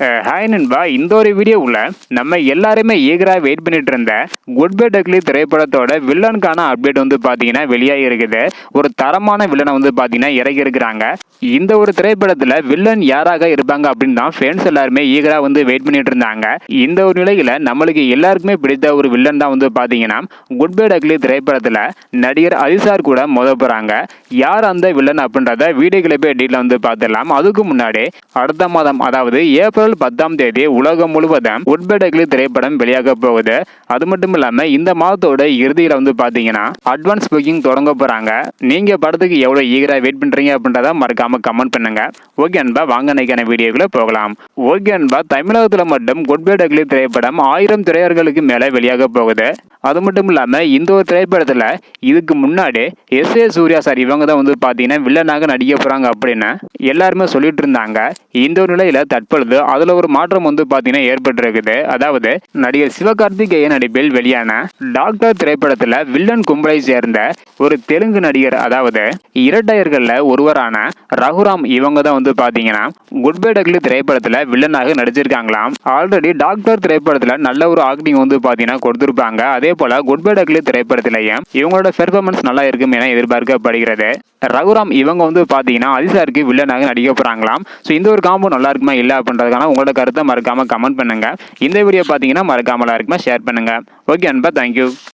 அஹ், hi நண்பா. இந்த ஒரு வீடியோவில் நம்ம எல்லாருமே ஈகராக வெயிட் பண்ணிட்டு இருந்த குட் பை டக்லி திரைப்படத்தோட வில்லனுக்கான அப்டேட் வந்து பார்த்தீங்கன்னா வெளியாகி இருக்குது. ஒரு தரமான வில்லனை வந்து பார்த்தீங்கன்னா இறக்கி இருக்கிறாங்க. இந்த ஒரு திரைப்படத்தில் வில்லன் யாராக இருப்பாங்க அப்படின்னு தான் ஃபேன்ஸ் எல்லாருமே ஈகராக வந்து வெயிட் பண்ணிட்டு இருந்தாங்க. இந்த ஒரு நிலையில் நம்மளுக்கு எல்லாருக்குமே பிடித்த ஒரு வில்லன் தான் வந்து பார்த்தீங்கன்னா குட் பை டக்லி திரைப்படத்தில் நடிகர் அலிசார் கூட மோத போகிறாங்க யார் அந்த வில்லன் அப்படின்றத வீடியோ கிளிப்பே டீட்டில் வந்து பார்த்துடலாம். அதுக்கு முன்னாடி அடுத்த மாதம் அதாவது ஏப்ரல் பத்தாம் தேதி உலகம் முழுவதும் உட்பெடக்லி திரைப்படம் வெளியாக போகுது. அது மட்டும் இல்லாம இந்த மாதத்தோட இறுதியில வந்து பாத்தீங்கன்னா அட்வான்ஸ் புக்கிங் தொடங்க போறாங்க. நீங்க படத்துக்கு எவ்வளவு ஈகரா வெயிட் பண்றீங்க அப்படின்றத மறக்காம கமெண்ட் பண்ணுங்க. ஓகே அன்பா வாங்க நினைக்கிற வீடியோக்குள்ள போகலாம். ஓகே அன்பா தமிழகத்துல மட்டும் குட்பேடக்லி திரைப்படம் ஆயிரம் திரையர்களுக்கு மேல வெளியாக போகுது. அது மட்டும் இல்லாம இந்த ஒரு திரைப்படத்துல இதுக்கு முன்னாடி எஸ் ஏ சூர்யா சார் இவங்க தான் வந்து பாத்தீங்கன்னா வில்லனாக நடிக்க போறாங்க அப்படின்னு எல்லாருமே சொல்லிட்டு இருந்தாங்க. இந்த ஒரு நிலையில தற்பொழுது அதில் ஒரு மாற்றம் வந்து பார்த்தீங்கன்னா ஏற்பட்டிருக்குது. அதாவது நடிகர் சிவகார்த்திகேயன் நடிப்பில் வெளியான டாக்டர் திரைப்படத்தில் வில்லன் கும்பலை சேர்ந்த ஒரு தெலுங்கு நடிகர் அதாவது இரட்டையர்களில் ஒருவரான ரகுராம் இவங்க தான் வந்து பார்த்தீங்கன்னா குட் பை டக்லி திரைப்படத்தில் வில்லனாக நடிச்சிருக்காங்களாம். ஆல்ரெடி டாக்டர் திரைப்படத்தில் நல்ல ஒரு ஆக்டிங் வந்து பார்த்தீங்கன்னா கொடுத்துருப்பாங்க. அதே போல குட் பை டக்லி திரைப்படத்திலையும் இவங்களோட பெர்ஃபார்மன்ஸ் நல்லா இருக்கும் என எதிர்பார்க்கப்படுகிறது. ரகுராம் இவங்க வந்து பார்த்தீங்கன்னா அதிசாருக்கு வில்லனாக நடிக்க போகிறாங்களாம் ஸோ இந்த ஒரு காம்போ நல்லா இருக்குமா இல்லை அப்படின்றதுக்கான உங்களோட கருத்தை மறக்காமல் கமெண்ட் பண்ணுங்க. இந்த வீடியோ பார்த்தீங்கன்னா மறக்காமலாம் இருக்குமா? ஷேர் பண்ணுங்கள் ஓகே அன்பா தேங்க்யூ